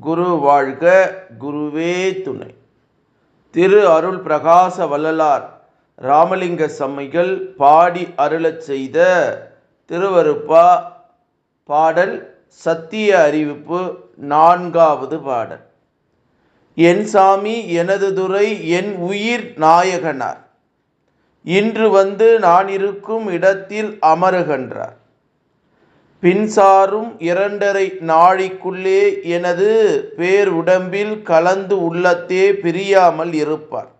குரு வாழ்க குருவே துணை. திரு அருள் பிரகாச வள்ளலார் ராமலிங்க சம்மைகள் பாடி அருளச் செய்த திருவருப்பா பாடல் சத்திய அறிவிப்பு நான்காவது பாடல். என் சாமி எனது துறை என் உயிர் நாயகனார். இன்று வந்து நான் இருக்கும் இடத்தில் அமருகின்றார். பின்சாரும் இரண்டரை நாழிக்குள்ளே எனது பேருடம்பில் கலந்து உள்ளத்தே பிரியாமல் இருப்பார்.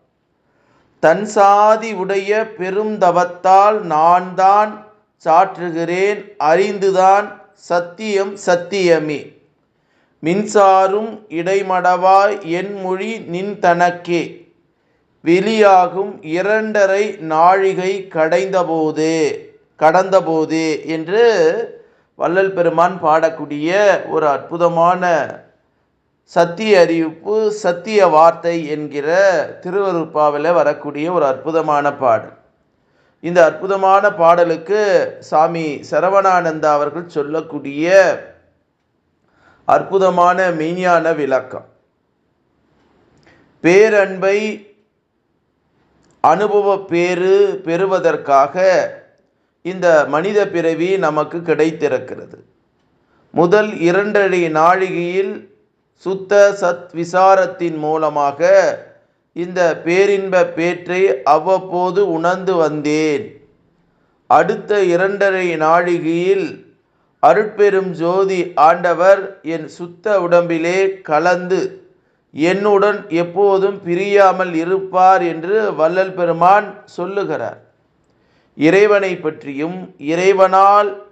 தன் சாதி உடைய பெரும் தவத்தால் நான் தான் சாற்றுகிறேன் அறிந்துதான் சத்தியம் சத்தியமே. மின்சாரும் இடைமடவாய் என் மொழி நின் தனக்கே. வெளியாகும் இரண்டரை நாழிகை கடைந்தபோதே கடந்தபோதே என்று வள்ளல் பெருமான் பாடக்கூடிய ஒரு அற்புதமான சத்திய அறிவிப்பு சத்திய வார்த்தை என்கிற திருவருப்பாவில் வரக்கூடிய ஒரு அற்புதமான பாடல். இந்த அற்புதமான பாடலுக்கு சாமி சரவணானந்தா அவர்கள் சொல்லக்கூடிய அற்புதமான மெய்ஞான விளக்கம். பேரன்பை அனுபவ பேறு பெறுவதற்காக இந்த மனித பிறவி நமக்கு கிடைத்திருக்கிறது. முதல் இரண்டரை நாழிகையில் சுத்த சத் விசாரத்தின் மூலமாக இந்த பேரின்ப பேற்றை அவ்வப்போது உணர்ந்து வந்தேன். அடுத்த இரண்டரை நாழிகையில் அருட்பெரும் ஜோதி ஆண்டவர் என் சுத்த உடம்பிலே கலந்து என்னுடன் எப்போதும் பிரியாமல் இருப்பார் என்று வள்ளல் பெருமான் சொல்லுகிறார். இறைவனை பற்றியும் இறைவனால்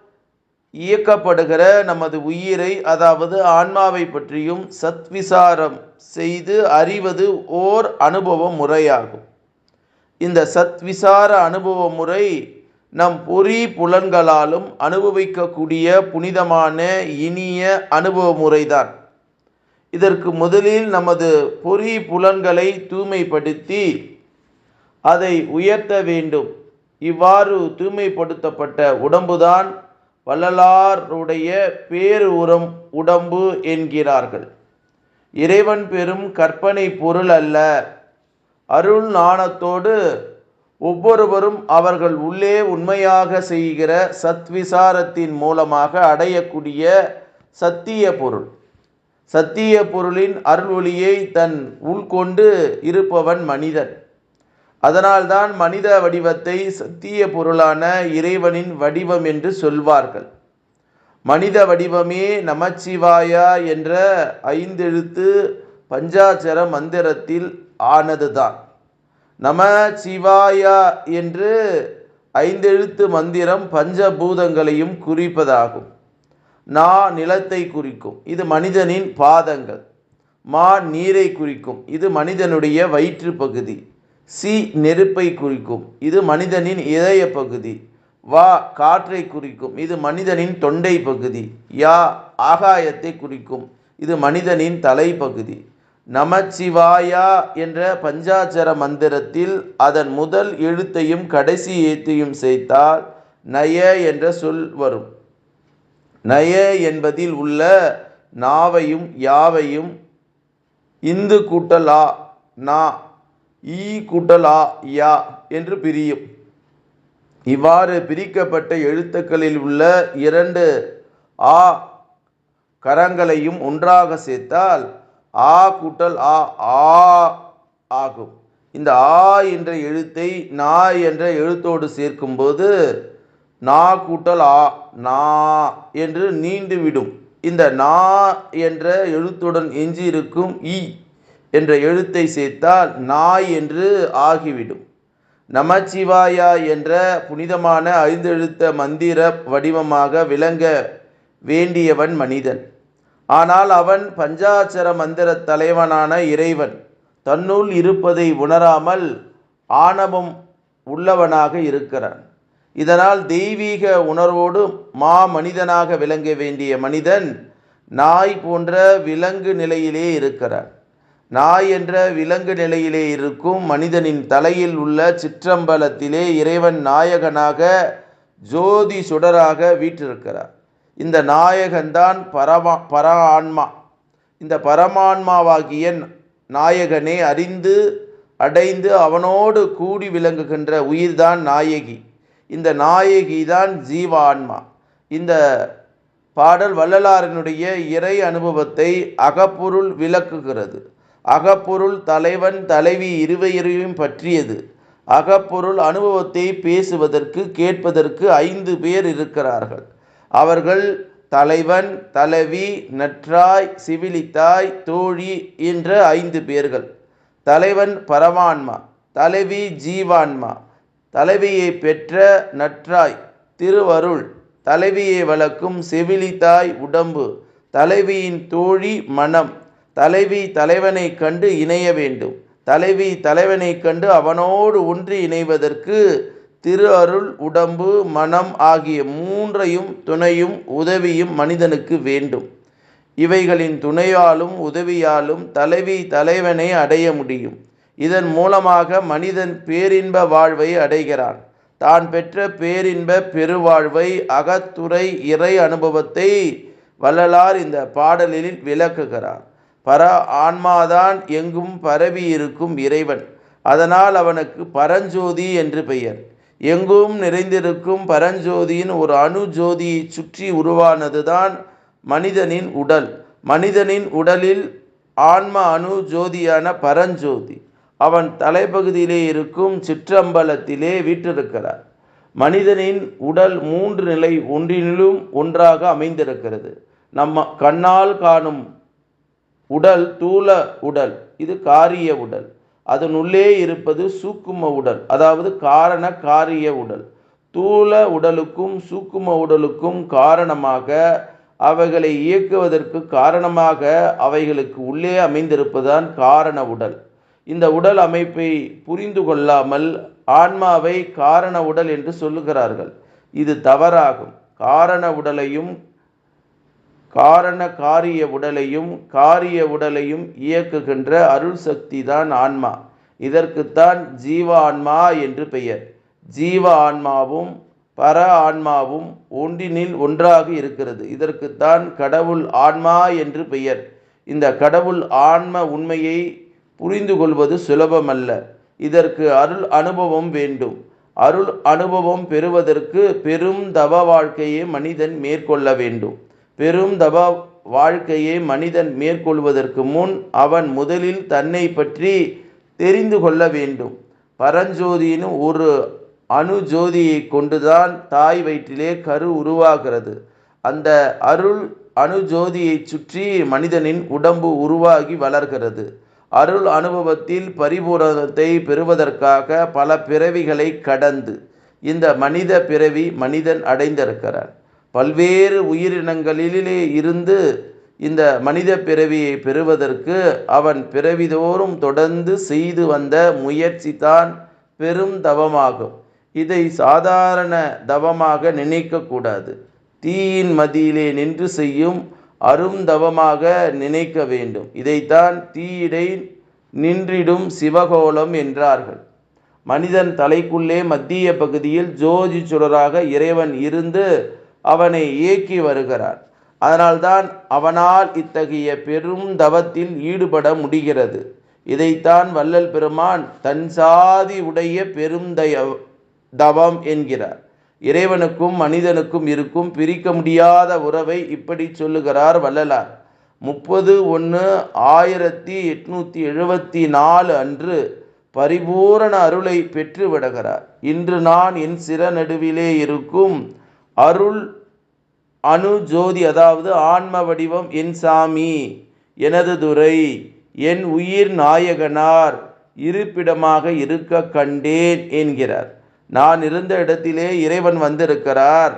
இயக்கப்படுகிற நமது உயிரை அதாவது ஆன்மாவை பற்றியும் சத்விசாரம் செய்து அறிவது ஓர் அனுபவ முறையாகும். இந்த சத்விசார அனுபவ முறை நம் பொறி புலன்களாலும் அனுபவிக்கக்கூடிய புனிதமான இனிய அனுபவ முறைதான். இதற்கு முதலில் நமது பொறி புலன்களை தூய்மைப்படுத்தி அதை உயர்த்த வேண்டும். இவ்வாறு தூய்மைப்படுத்தப்பட்ட உடம்புதான் வள்ளலாருடைய பேரு உரம் உடம்பு என்கிறார்கள். இறைவன் பெறும் கற்பனை பொருள் அல்ல. அருள் நாணத்தோடு ஒவ்வொருவரும் அவர்கள் உள்ளே உண்மையாக செய்கிற சத்விசாரத்தின் மூலமாக அடையக்கூடிய சத்திய பொருள். சத்திய பொருளின் அருள் ஒளியை தன் உள்கொண்டு இருப்பவன் மனிதன். அதனால்தான் மனித வடிவத்தை சத்திய பொருளான இறைவனின் வடிவம் என்று சொல்வார்கள். மனித வடிவமே நமச்சிவாயா என்ற ஐந்தெழுத்து பஞ்சாச்சர மந்திரத்தில் ஆனதுதான். நம சிவாயா என்று ஐந்தெழுத்து மந்திரம் பஞ்சபூதங்களையும் குறிப்பதாகும். நா நிலத்தை குறிக்கும். இது மனிதனின் பாதங்கள். மா நீரை குறிக்கும். இது மனிதனுடைய வயிற்று பகுதி சி நெருப்பை குறிக்கும். இது மனிதனின் இதய பகுதி. வா காற்றை குறிக்கும். இது மனிதனின் தொண்டை பகுதி. யா ஆகாயத்தை குறிக்கும். இது மனிதனின் தலைப்பகுதி. நமச்சிவாயா என்ற பஞ்சாச்சர மந்திரத்தில் அதன் முதல் எழுத்தையும் கடைசி எழுத்தையும் சேர்த்தால் நய என்ற சொல் வரும். நய என்பதில் உள்ள நாவையும் யாவையும் இந்து கூட்டலா நா ஈ கூட்டல் ஆ யா என்று பிரியும். இவ்வாறு பிரிக்கப்பட்ட எழுத்துக்களில் உள்ள இரண்டு ஆ கரங்களையும் ஒன்றாக சேர்த்தால் ஆ கூட்டல் ஆ ஆ ஆகும். இந்த ஆ என்ற எழுத்தை நா என்ற எழுத்தோடு சேர்க்கும்போது நா கூட்டல் ஆ நா என்று நீண்டுவிடும். இந்த நா என்ற எழுத்துடன் எஞ்சியிருக்கும் இ என்ற எழுத்தை சேர்த்தால் நாய் என்று ஆகிவிடும். நமச்சிவாயா என்ற புனிதமான ஐந்தெழுத்த மந்திர வடிவமாக விளங்க வேண்டியவன் மனிதன். ஆனால் அவன் பஞ்சாட்சர மந்திர தலைவனான இறைவன். தன்னுள் இருப்பதை உணராமல் ஆணவம் உள்ளவனாக இருக்கிறான். இதனால் தெய்வீக உணர்வோடு மா மனிதனாக விளங்க வேண்டிய மனிதன் நாய் போன்ற விலங்கு நிலையிலே இருக்கிறான். நாய் என்ற விலங்கு நிலையிலே இருக்கும் மனிதனின் தலையில் உள்ள சிற்றம்பலத்திலே இறைவன் நாயகனாக ஜோதி சுடராக வீற்றிருக்கிறார். இந்த நாயகன்தான் பரமா பர ஆன்மா இந்த பரமான்மாவாகிய நாயகனை அறிந்து அடைந்து அவனோடு கூடி விளங்குகின்ற உயிர்தான் நாயகி. இந்த நாயகி தான் ஜீவான்மா. இந்த பாடல் வள்ளலாரினுடைய இறை அனுபவத்தை அகப்பொருள் விளக்குகிறது. அகப்பொருள் தலைவன் தலைவி இருவரையும் பற்றியது. அகப்பொருள் அனுபவத்தை பேசுவதற்கு கேட்பதற்கு ஐந்து பேர் இருக்கிறார்கள். அவர்கள் தலைவன் தலைவி நற்றாய் சிவிலித்தாய் தோழி என்ற ஐந்து பேர்கள். தலைவன் பரமான்மா தலைவி ஜீவான்மா தலைவியை பெற்ற நற்றாய் திருவருள் தலைவியை வளர்க்கும் செவிலித்தாய் உடம்பு தலைவியின் தோழி மனம் தலைவி தலைவனை கண்டு இணைய வேண்டும். தலைவி தலைவனை கண்டு அவனோடு ஒன்றி இணைவதற்கு திரு அருள் உடம்பு மனம் ஆகிய மூன்றையும் துணையும் உதவியும் மனிதனுக்கு வேண்டும். இவைகளின் துணையாலும் உதவியாலும் தலைவி தலைவனை அடைய முடியும். இதன் மூலமாக மனிதன் பேரின்ப வாழ்வை அடைகிறான். தான் பெற்ற பேரின்ப பெருவாழ்வை அகத்துறை இறை அனுபவத்தை வள்ளலார் இந்த பாடலில் விளக்குகிறார். பர ஆன்மாதான் எங்கும் பரவி இருக்கும் இறைவன். அதனால் அவனுக்கு பரஞ்சோதி என்று பெயர். எங்கும் நிறைந்திருக்கும் பரஞ்சோதியின் ஒரு அணு ஜோதியை சுற்றி உருவானதுதான் மனிதனின் உடல். மனிதனின் உடலில் ஆன்ம அணு ஜோதியான பரஞ்சோதி. அவன் தலைப்பகுதியிலே இருக்கும் சிற்றம்பலத்திலே வீற்றிருக்கிறார். மனிதனின் உடல் மூன்று நிலை ஒன்றினிலும் ஒன்றாக அமைந்திருக்கிறது. நம்ம கண்ணால் காணும் உடல் தூள உடல். இது காரிய உடல். அதனுள்ளே இருப்பது சூக்கும உடல். அதாவது காரண காரிய உடல். தூள உடலுக்கும் சூக்கும உடலுக்கும் காரணமாக அவைகளை இயக்குவதற்கு காரணமாக அவைகளுக்கு உள்ளே அமைந்திருப்பதுதான் காரண உடல். இந்த உடல் அமைப்பை புரிந்து கொள்ளாமல் ஆன்மாவை காரண உடல் என்று சொல்லுகிறார்கள். இது தவறாகும். காரண உடலையும் காரண காரிய உடலையும் காரிய உடலையும் இயக்குகின்ற அருள் சக்தி தான் ஆன்மா. இதற்குத்தான் ஜீவ ஆன்மா என்று பெயர். ஜீவ ஆன்மாவும் பர ஆன்மாவும் ஒன்றினில் ஒன்றாக இருக்கிறது. இதற்குத்தான் கடவுள் ஆன்மா என்று பெயர். இந்த கடவுள் ஆன்ம உண்மையை புரிந்து கொள்வது சுலபமல்ல. இதற்கு அருள் அனுபவம் வேண்டும். அருள் அனுபவம் பெறுவதற்கு பெரும் தவ வாழ்க்கையை மனிதன் மேற்கொள்ள வேண்டும். பெரும் தவ வாழ்க்கையை மனிதன் மேற்கொள்வதற்கு முன் அவன் முதலில் தன்னை பற்றி தெரிந்து கொள்ள வேண்டும். பரஞ்சோதியின் ஒரு அணு ஜோதியை கொண்டுதான் தாய் வயிற்றிலே கரு உருவாகிறது. அந்த அருள் அணு ஜோதியை சுற்றி மனிதனின் உடம்பு உருவாகி வளர்கிறது. அருள் அனுபவத்தில் பரிபூரணத்தை பெறுவதற்காக பல பிறவிகளை கடந்து இந்த மனித பிறவி மனிதன் அடைந்திருக்கிறார் பல்வேறு உயிரினங்களிலே இருந்து இந்த மனித பிறவியை பெறுவதற்கு அவன் பிறவிதோறும் தொடர்ந்து செய்து வந்த முயற்சி தான் பெரும் தவமாகும். இதை சாதாரண தவமாக நினைக்கக்கூடாது. தீயின் மதியிலே நின்று செய்யும் அருந்தவமாக நினைக்க வேண்டும். இதைத்தான் தீயிடை நின்றிடும் சிவகோலம் என்றார்கள். மனிதன் தலைக்குள்ளே மத்திய பகுதியில் ஜோதி சுடராக இறைவன் இருந்து அவனை இயக்கி வருகிறார் அதனால்தான் அவனால் இத்தகைய பெரும் தவத்தில் ஈடுபட முடிகிறது. இதைத்தான் வள்ளல் பெருமான் தன் சாதி உடைய பெருந்தய தவம் என்கிறார். இறைவனுக்கும் மனிதனுக்கும் இருக்கும் பிரிக்க முடியாத உறவை இப்படி சொல்லுகிறார் வள்ளலார். முப்பது ஒன்று ஆயிரத்தி எட்நூற்றி எழுபத்தி நாலு அன்று பரிபூரண அருளை பெற்று விடுகிறார். இன்று நான் என் சிற நடுவிலே இருக்கும் அருள் அணு ஜோதி அதாவது ஆன்ம வடிவம் என் சாமி எனது துரை என் உயிர் நாயகனார் இருப்பிடமாக இருக்க கண்டேன் என்கிறார். நான் இருந்த இடத்திலே இறைவன் வந்திருக்கிறார்.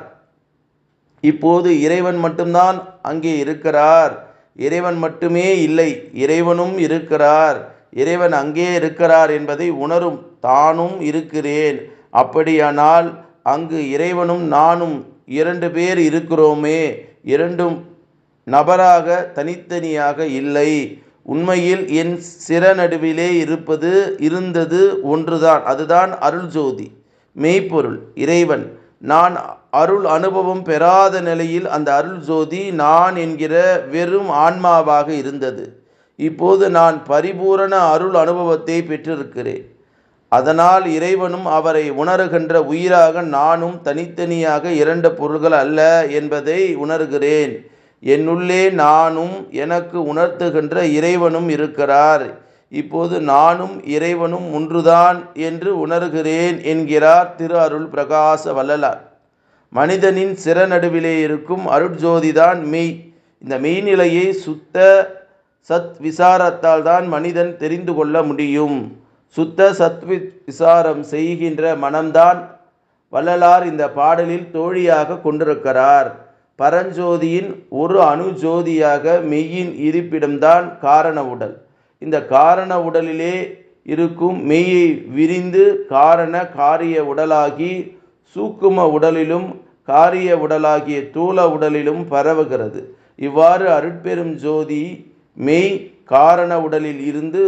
இப்போது இறைவன் மட்டும்தான் அங்கே இருக்கிறார். இறைவன் மட்டுமே இல்லை இறைவனும் இருக்கிறார். இறைவன் அங்கே இருக்கிறார் என்பதை உணரும் தானும் இருக்கிறேன். அப்படியானால் அங்கு இறைவனும் நானும் இரண்டு பேர் இருக்கிறோமே இரண்டும் நபராக தனித்தனியாக இல்லை. உண்மையில் என் சிற நடுவிலே இருப்பது இருந்தது ஒன்றுதான். அதுதான் அருள் ஜோதி மெய்ப்பொருள் இறைவன். நான் அருள் அனுபவம் பெறாத நிலையில் அந்த அருள் ஜோதி நான் என்கிற வெறும் ஆன்மாவாக இருந்தது. இப்போது நான் பரிபூரண அருள் அனுபவத்தை பெற்றிருக்கிறேன். அதனால் இறைவனும் அவரை உணர்கின்ற உயிராக நானும் தனித்தனியாக இரண்டு பொருள்கள் அல்ல என்பதை உணர்கிறேன். என்னுள்ளே நானும் எனக்கு உணர்த்துகின்ற இறைவனும் இருக்கிறார். இப்போது நானும் இறைவனும் ஒன்றுதான் என்று உணர்கிறேன் என்கிறார் திரு அருள் பிரகாச வல்லலார் மனிதனின் சிறநடுவிலே இருக்கும் அருட்ஜோதிதான் மெய். இந்த மெய்நிலையை சுத்த சத் விசாரத்தால் தான் மனிதன் தெரிந்து கொள்ள முடியும். சுத்த சத்வி விசாரம் செய்கின்ற மனம்தான் வள்ளலார் இந்த பாடலில் தோழியாக கொண்டிருக்கிறார். பரஞ்சோதியின் ஒரு அணு ஜோதியாக மெய்யின் இருப்பிடம்தான் காரண உடல். இந்த காரண உடலிலே இருக்கும் மெய்யை விரிந்து காரண காரிய உடலாகி சூக்கும உடலிலும் காரிய உடலாகிய தூள உடலிலும் பரவுகிறது. இவ்வாறு அருட்பெரும் ஜோதி மெய் காரண உடலில் இருந்து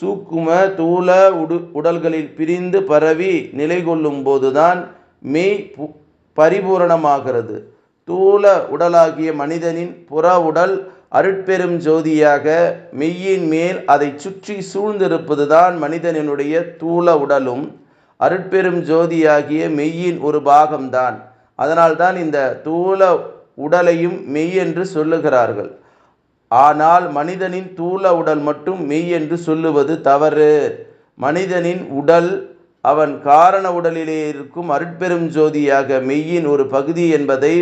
சூக்கும தூள உடு உடல்களில் பிரிந்து பரவி நிலை கொள்ளும் போதுதான் மெய் பு- பரிபூரணமாகிறது. தூள உடலாகிய மனிதனின் புற உடல் அருட்பெரும் ஜோதியாக மெய்யின் மேல் அதை சுற்றி சூழ்ந்திருப்பதுதான் மனிதனினுடைய தூள உடலும் அருட்பெரும் ஜோதியாகிய மெய்யின் ஒரு பாகம்தான். அதனால்தான் இந்த தூள உடலையும் மெய் என்று சொல்லுகிறார்கள். ஆனால் மனிதனின் தூள உடல் மட்டும் மெய் என்று சொல்லுவது தவறு. மனிதனின் உடல் அவன் காரண உடலிலே இருக்கும் அருட்பெரும் ஜோதியாக மெய்யின் ஒரு பகுதி என்பதை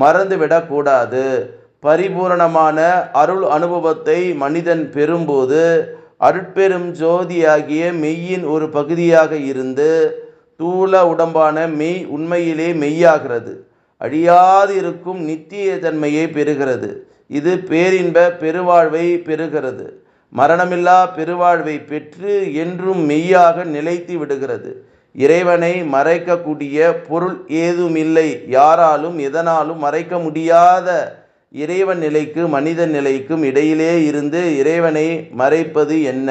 மறந்துவிடக்கூடாது பரிபூரணமான அருள் அனுபவத்தை மனிதன் பெறும்போது அருட்பெரும் ஜோதியாகிய மெய்யின் ஒரு பகுதியாக இருந்து தூள உடம்பான மெய் உண்மையிலே மெய்யாகிறது. அழியாது இருக்கும் நித்திய தன்மையை பெறுகிறது. இது பேரின்ப பெருவாழ்வை பெறுகிறது. மரணமில்லா பெருவாழ்வை பெற்று என்றும் மெய்யாக நிலைத்து விடுகிறது. இறைவனை மறைக்கக்கூடிய பொருள் ஏதுமில்லை. யாராலும் எதனாலும் மறைக்க முடியாத இறைவன் நிலைக்கு மனித நிலைக்கும் இடையிலே இருந்து இறைவனை மறைப்பது என்ன?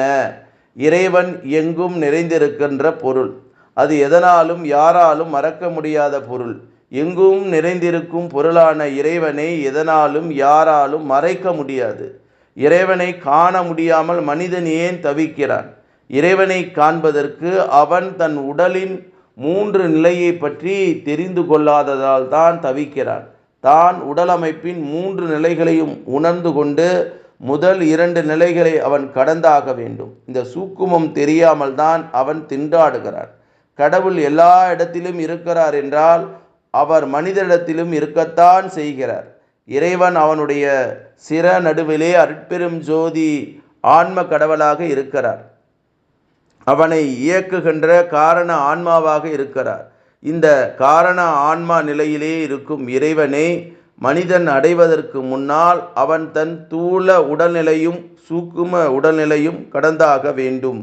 இறைவன் எங்கும் நிறைந்திருக்கின்ற பொருள். அது எதனாலும் யாராலும் மறக்க முடியாத பொருள். எங்கும் நிறைந்திருக்கும் பொருளான இறைவனை எதனாலும் யாராலும் மறைக்க முடியாது. இறைவனை காண முடியாமல் மனிதன் ஏன் தவிக்கிறான்? இறைவனை காண்பதற்கு அவன் தன் உடலின் மூன்று நிலையை பற்றி தெரிந்து கொள்ளாததால் தான் தவிக்கிறான். தான் உடலமைப்பின் மூன்று நிலைகளையும் உணர்ந்து கொண்டு முதல் இரண்டு நிலைகளை அவன் கடந்தாக வேண்டும். இந்த சூக்குமம் தெரியாமல் தான் அவன் திண்டாடுகிறான். கடவுள் எல்லா இடத்திலும் இருக்கிறார் என்றால் அவர் மனிதரிடத்திலும் இருக்கத்தான் செய்கிறார். இறைவன் அவனுடைய சிற நடுவிலே அற்பெரும் ஜோதி ஆன்ம கடவுளாக இருக்கிறார். அவனை இயக்குகின்ற காரண ஆன்மாவாக இருக்கிறார். இந்த காரண ஆன்மா நிலையிலே இருக்கும் இறைவனை மனிதன் அடைவதற்கு முன்னால் அவன் தன் தூள உடல்நிலையும் சூக்கும உடல்நிலையும் கடந்தாக வேண்டும்.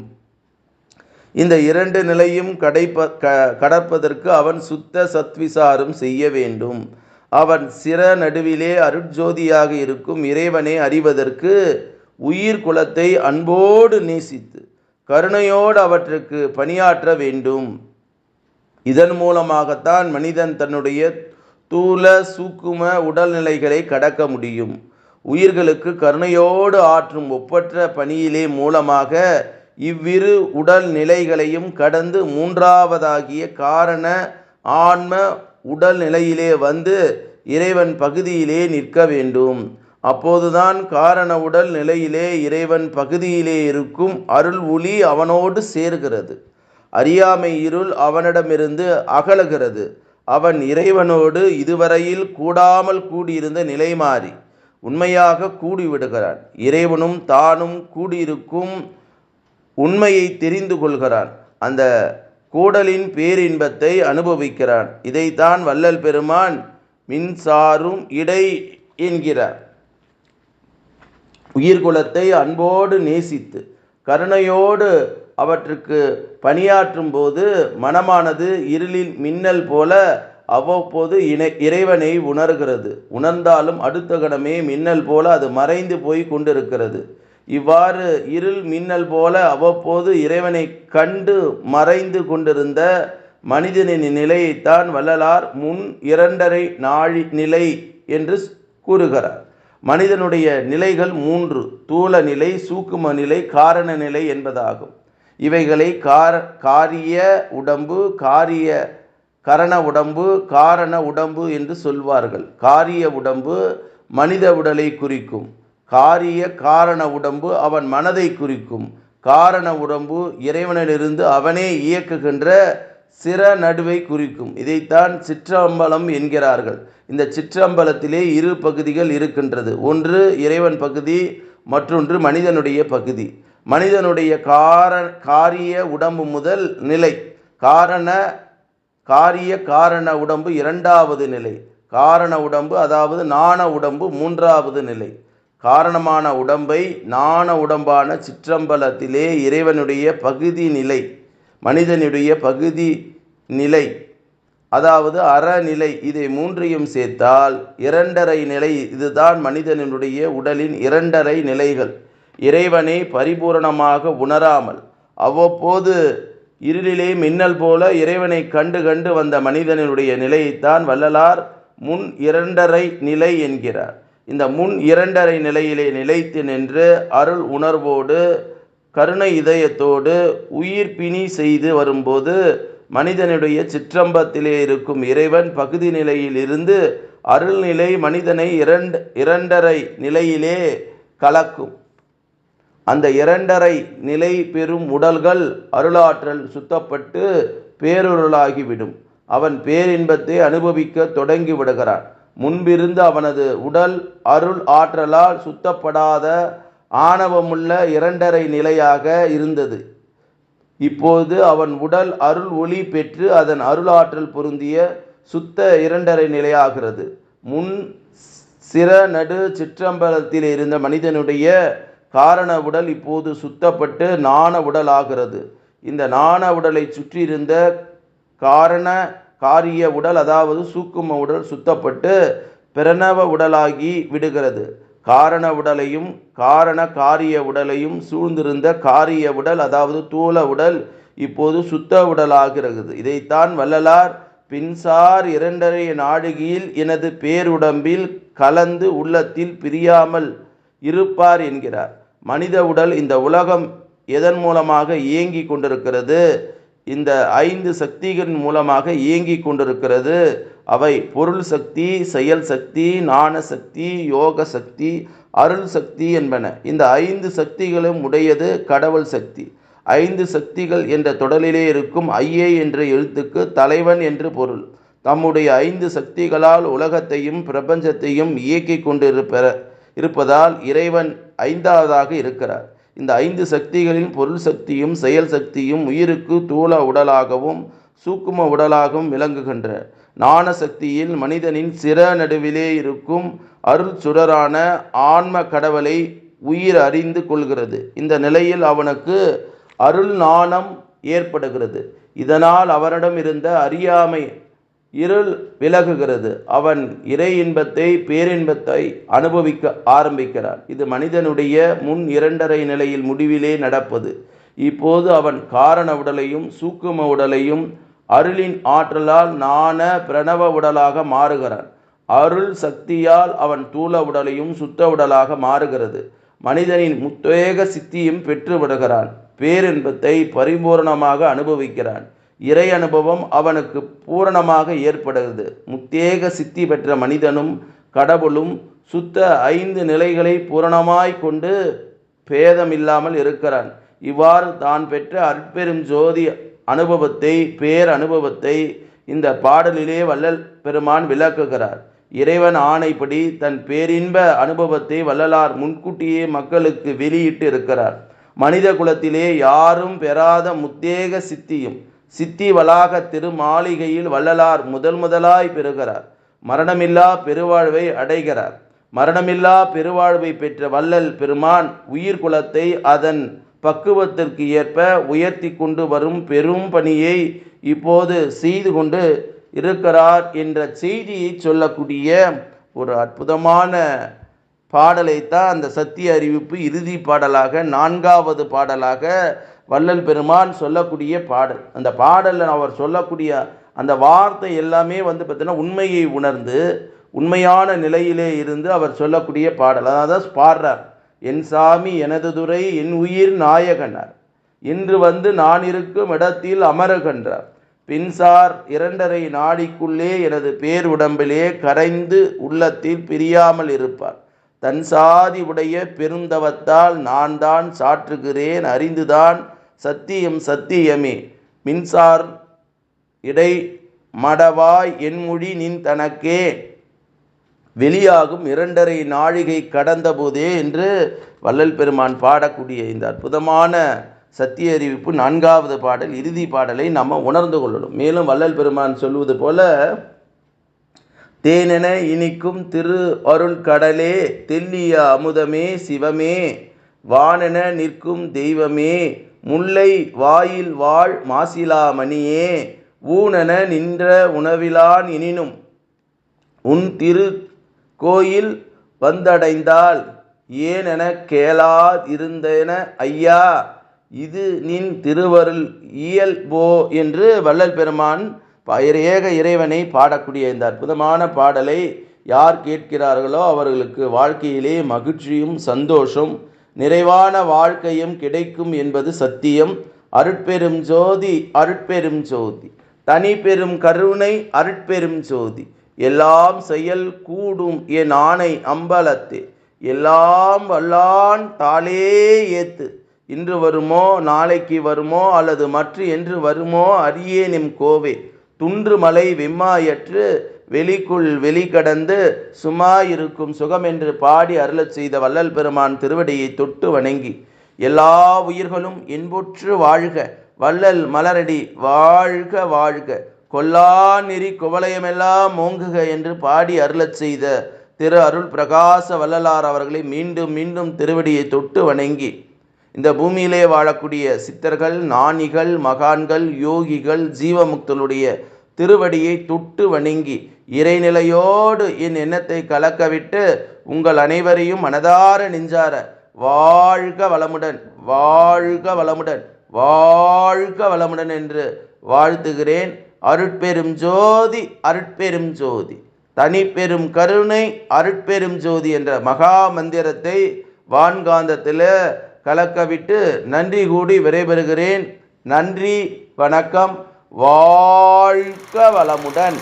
இந்த இரண்டு நிலையும் கடைப்ப க கடப்பதற்கு அவன் சுத்த சத்விசாரம் செய்ய வேண்டும். அவன் சிற நடுவிலே அருட்ஜோதியாக இருக்கும் இறைவனை அறிவதற்கு உயிர் குலத்தை அன்போடு நேசித்து கருணையோடு அவற்றுக்கு பணியாற்ற வேண்டும். இதன் மூலமாகத்தான் மனிதன் தன்னுடைய தூல சூக்கும உடல்நிலைகளை கடக்க முடியும். உயிர்களுக்கு கருணையோடு ஆற்றும் ஒப்பற்ற பணியிலே மூலமாக இவ்விரு உடல் நிலைகளையும் கடந்து மூன்றாவதாகிய காரண ஆன்ம உடல் நிலையிலே வந்து இறைவன் பகுதியிலே நிற்க வேண்டும். அப்போதுதான் காரண உடல் நிலையிலே இறைவன் பகுதியிலே இருக்கும் அருள் ஒளி அவனோடு சேர்கிறது. அறியாமை இருள் அவனிடமிருந்து அகலுகிறது. அவன் இறைவனோடு இதுவரையில் கூடாமல் கூடியிருந்த நிலை மாறி உண்மையாக கூடிவிடுகிறான். இறைவனும் தானும் கூடியிருக்கும் உண்மையை தெரிந்து கொள்கிறான். அந்த கூடலின் பேரின்பத்தை அனுபவிக்கிறான். இதைத்தான் வள்ளல் பெருமான் மின்சாரும் இடை என்கிறார். உயிர்குலத்தை அன்போடு நேசித்து கருணையோடு அவற்றுக்கு பணியாற்றும் போது மனமானது இருளில் மின்னல் போல அவ்வப்போது இணை இறைவனை உணர்கிறது. உணர்ந்தாலும் அடுத்த கணமே மின்னல் போல அது மறைந்து போய் கொண்டிருக்கிறது. இவ்வாறு இருள் மின்னல் போல அவ்வப்போது இறைவனை கண்டு மறைந்து கொண்டிருந்த மனிதனின் நிலையைத்தான் வள்ளலார் முன் இரண்டரை நாழி நிலை என்று கூறுகிறார். மனிதனுடைய நிலைகள் மூன்று தூல நிலை சூக்கும நிலை காரண நிலை என்பதாகும். இவைகளை கார காரிய உடம்பு காரிய கரண உடம்பு காரண உடம்பு என்று சொல்வார்கள். காரிய உடம்பு மனித உடலை குறிக்கும். காரிய காரண உடம்பு அவன் மனதை குறிக்கும். காரண உடம்பு இறைவனிலிருந்து அவனே இயக்குகின்ற சிற நடுவை குறிக்கும். இதைத்தான் சிற்றம்பலம் என்கிறார்கள். இந்த சிற்றம்பலத்திலே இரு பகுதிகள் இருக்கின்றது. ஒன்று இறைவன் பகுதி மற்றொன்று மனிதனுடைய பகுதி. மனிதனுடைய கார காரிய உடம்பு முதல் நிலை. காரண காரிய காரண உடம்பு இரண்டாவது நிலை. காரண உடம்பு அதாவது நாண உடம்பு மூன்றாவது நிலை. காரணமான உடம்பை நாண உடம்பான சிற்றம்பலத்திலே இறைவனுடைய பகுதி நிலை மனிதனுடைய பகுதி நிலை அதாவது அறநிலை இதை மூன்றையும் சேர்த்தால் இரண்டரை நிலை இதுதான் மனிதனுடைய உடலின் இரண்டரை நிலைகள். இறைவனை பரிபூரணமாக உணராமல் அவ்வப்போது இருளிலே மின்னல் போல இறைவனை கண்டு கண்டு வந்த மனிதனுடைய நிலையைத்தான் வள்ளலார் முன் இரண்டரை நிலை என்கிறார். இந்த முன் இரண்டரை நிலையிலே நிலைத்து நின்று அருள் உணர்வோடு கருணை இதயத்தோடு உயிர் பிணி செய்து வரும்போது மனிதனுடைய சிற்றம்பத்திலே இருக்கும் இறைவன் பகுதி நிலையில் இருந்து அருள்நிலை மனிதனை இரண்டு இரண்டரை நிலையிலே கலக்கும். அந்த இரண்டரை நிலை பெறும் உடல்கள் அருளாற்றல் சுத்தப்பட்டு பேரொருளாகிவிடும். அவன் பேரின்பத்தை அனுபவிக்க தொடங்கி விடுகிறான். முன்பிருந்து அவனது உடல் அருள் ஆற்றலால் சுத்தப்படாத ஆணவமுள்ள இரண்டரை நிலையாக இருந்தது. இப்போது அவன் உடல் அருள் ஒளி பெற்று அதன் அருளாற்றல் பொருந்திய சுத்த இரண்டரை நிலையாகிறது. முன் சிற நடு சிற்றம்பலத்தில் இருந்த மனிதனுடைய காரண உடல் இப்போது சுத்தப்பட்டு நாண உடல் ஆகிறது இந்த நாண உடலை சுற்றியிருந்த காரண காரிய உடல் அதாவது சூக்கும உடல் சுத்தப்பட்டு பிரணவ உடலாகி விடுகிறது. காரண உடலையும் காரண காரிய உடலையும் சூழ்ந்திருந்த காரிய உடல் அதாவது தூல உடல் இப்போது சுத்த உடலாகிறது. இதைத்தான் வள்ளலார் பின்சார் இரண்டரை நாடுகியில் எனது பேருடம்பில் கலந்து உள்ளத்தில் பிரியாமல் இருப்பார் என்கிறார். மனித உடல் இந்த உலகம் எதன் மூலமாக இயங்கி கொண்டிருக்கிறது? இந்த ஐந்து சக்திகள் மூலமாக இயங்கி கொண்டிருக்கிறது. அவை பொருள் சக்தி செயல் சக்தி ஞான சக்தி யோக சக்தி அருள் சக்தி என்பன. இந்த ஐந்து சக்திகளும் உடையது கடவுள் சக்தி. ஐந்து சக்திகள் என்ற தொடரிலே இருக்கும் ஐயே என்ற எழுத்துக்கு தலைவன் என்று பொருள். தம்முடைய ஐந்து சக்திகளால் உலகத்தையும் பிரபஞ்சத்தையும் இயக்கி கொண்டிருப்ப இருப்பதால் இறைவன் ஐந்தாவதாக இருக்கிறார். இந்த ஐந்து சக்திகளின் பொருள் சக்தியும் செயல் சக்தியும் உயிருக்கு தூள உடலாகவும் சூக்கும உடலாகவும் விளங்குகின்ற. ஞான சக்தியில் மனிதனின் சிற நடுவிலே இருக்கும் அருள் சுடரான ஆன்ம கடவுளை உயிர் அறிந்து கொள்கிறது. இந்த நிலையில் அவனுக்கு அருள் நாணம் ஏற்படுகிறது. இதனால் அவனிடம் இருந்த அறியாமை இருள் விலகுகிறது. அவன் இறை இன்பத்தை பேரின்பத்தை அனுபவிக்க ஆரம்பிக்கிறான். இது மனிதனுடைய முன் இரண்டரை நிலையில் முடிவிலே நடப்பது. இப்போது அவன் காரண உடலையும் சூக்கும உடலையும் அருளின் ஆற்றலால் நாண பிரணவ உடலாக மாறுகிறான். அருள் சக்தியால் அவன் தூள உடலையும் சுத்த உடலாக மாறுகிறது. மனிதனின் முத்தேக சித்தியும் பெற்று விடுகிறான். பேரின்பத்தை பரிபூரணமாக அனுபவிக்கிறான். இறை அனுபவம் அவனுக்கு பூரணமாக ஏற்படுகிறது. முத்தேக சித்தி பெற்ற மனிதனும் கடவுளும் சுத்த ஐந்து நிலைகளை பூரணமாய் கொண்டு பேதமில்லாமல் இருக்கிறான். இவ்வாறு தான் பெற்ற அற்பெரும் ஜோதி அனுபவத்தை பேர் அனுபவத்தை இந்த பாடலிலே வள்ளல் பெருமான் விளக்குகிறார். இறைவன் ஆணைப்படி தன் பேரின்ப அனுபவத்தை வள்ளலார் முன்கூட்டியே மக்களுக்கு வெளியிட்டு இருக்கிறார். மனித குலத்திலே யாரும் பெறாத முத்தேக சித்தியும் சித்தி வளாக திருமாளிகையில் வள்ளலார் முதல் முதலாய் பெறுகிறார். மரணமில்லா பெருவாழ்வை அடைகிறார். மரணமில்லா பெருவாழ்வை பெற்ற வள்ளல் பெருமான் உயிர் குலத்தை அதன் பக்குவத்திற்கு ஏற்ப உயர்த்தி கொண்டு வரும் பெரும் பணியை இப்போது செய்து கொண்டு இருக்கிறார் என்ற செய்தியை சொல்லக்கூடிய ஒரு அற்புதமான பாடலைத்தான் அந்த சத்திய அறிவிப்பு இறுதி பாடலாக நான்காவது பாடலாக வள்ளல் பெருமான் சொல்லக்கூடிய பாடல். அந்த பாடலில் அவர் சொல்லக்கூடிய அந்த வார்த்தை எல்லாமே வந்து பார்த்தீங்கன்னா உண்மையை உணர்ந்து உண்மையான நிலையிலே இருந்து அவர் சொல்லக்கூடிய பாடல். அதாவது பாடுறார். என் சாமி எனது துறை என் உயிர் நாயகனார். இன்று வந்து நான் இருக்கும் இடத்தில் அமரகன்றார். பின்சார் இரண்டரை நாடிக்குள்ளே எனது பேர் உடம்பிலே கரைந்து உள்ளத்தில் பிரியாமல் இருப்பார். தன் சாதி உடைய பெருந்தவத்தால் நான் தான் சாற்றுகிறேன் அறிந்துதான் சத்தியம் சத்தியமே. மின்சார் இடை மடவாய் என்மொழி நின் தனக்கே. வெளியாகும் இரண்டரை நாழிகை கடந்தபோதே என்று வள்ளல் பெருமான் பாடக்கூடிய இந்த அற்புதமான சத்திய அறிவிப்பு நான்காவது பாடல் இறுதி பாடலை நம்ம உணர்ந்து கொள்ளணும். மேலும் வள்ளல் பெருமான் சொல்வது போல தேனென இனிக்கும் திரு அருள் கடலே தெல்லிய அமுதமே சிவமே வானென நிற்கும் தெய்வமே முல்லை வாயில் வாழ் மாசிலாமணியே ஊனென நின்ற உணவிலான் எனினும் உன் திரு கோயில் வந்தடைந்தால் ஏனென கேளாதிருந்தன ஐயா இது நின் திருவருள் இயல்போ? என்று வள்ளல் பெருமான் ஏக இறைவனை பாடக்கூடிய இந்த அற்புதமான பாடலை யார் கேட்கிறார்களோ அவர்களுக்கு வாழ்க்கையிலே மகிழ்ச்சியும் சந்தோஷம் நிறைவான வாழ்க்கையும் கிடைக்கும் என்பது சத்தியம். அருட்பெரும் ஜோதி அருட்பெரும் ஜோதி. தனி பெரும் கருணை அருட்பெரும் ஜோதி. எல்லாம் செயல் கூடும் என் ஆணை அம்பலத்தே. எல்லாம் வல்லான் தாளே ஏத்து. இன்று வருமோ நாளைக்கு வருமோ அல்லது மற்ற என்று வருமோ அரியேனிம் கோவே. துன்று மலை வெம்மாயற்று வெளிக்குள் வெளிக்கடந்து சும்மாயிருக்கும் சுகம் என்று பாடி அருளச் செய்த வள்ளல் பெருமான் திருவடியை தொட்டு வணங்கி எல்லா உயிர்களும் இன்புற்று வாழ்க வள்ளல் மலரடி வாழ்க வாழ்க கொல்லா நெறி குவலயமெல்லாம் ஓங்குக என்று பாடி அருளச் செய்த திரு அருள் பிரகாச வள்ளலார் அவர்களை மீண்டும் மீண்டும் திருவடியை தொட்டு வணங்கி இந்த பூமியிலே வாழக்கூடிய சித்தர்கள் ஞானிகள் மகான்கள் யோகிகள் ஜீவமுக்தனுடைய திருவடியை தொட்டு வணங்கி இறைநிலையோடு என் எண்ணத்தை கலக்கவிட்டு உங்கள் அனைவரையும் மனதார நெஞ்சார வாழ்க வளமுடன் வாழ்க வளமுடன் வாழ்க வளமுடன் என்று வாழ்த்துகிறேன். அருட்பெரும் ஜோதி அருட்பெரும் ஜோதி. தனிப்பெரும் கருணை அருட்பெரும் ஜோதி என்ற மகா மந்திரத்தை வான்காந்தத்தில் கலக்கவிட்டு நன்றி கூடி விடைபெறுகிறேன். நன்றி வணக்கம். வாழ்க வளமுடன்.